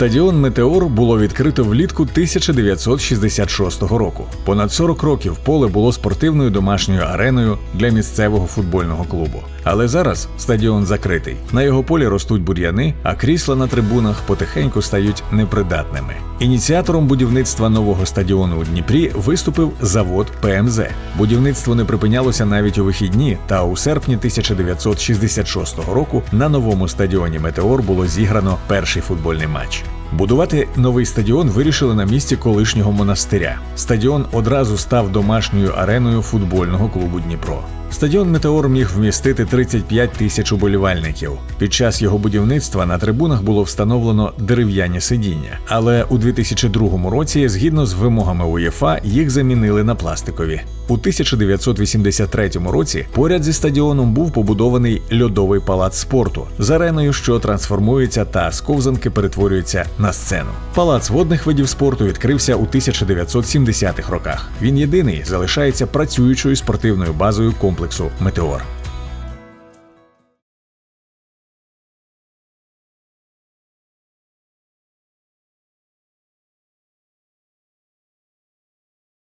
Стадіон Метеор було відкрито влітку 1966 року. Понад 40 років поле було спортивною домашньою ареною для місцевого футбольного клубу. Але зараз стадіон закритий. На його полі ростуть бур'яни, а крісла на трибунах потихеньку стають непридатними. Ініціатором будівництва нового стадіону у Дніпрі виступив завод ПМЗ. Будівництво не припинялося навіть у вихідні, та у серпні 1966 року на новому стадіоні Метеор було зіграно перший футбольний матч. Будувати новий стадіон вирішили на місці колишнього монастиря. Стадіон одразу став домашньою ареною футбольного клубу Дніпро. Стадіон Метеор міг вмістити 35 тисяч уболівальників. Під час його будівництва на трибунах було встановлено дерев'яні сидіння, але у 2002 році, згідно з вимогами УЄФА, їх замінили на пластикові. У 1983 році поряд зі стадіоном був побудований льодовий палац спорту з ареною, що трансформується та з ковзанки перетворюється на сцену. Палац водних видів спорту відкрився у 1970-х роках. Він єдиний залишається працюючою спортивною базою комплексу Метеор.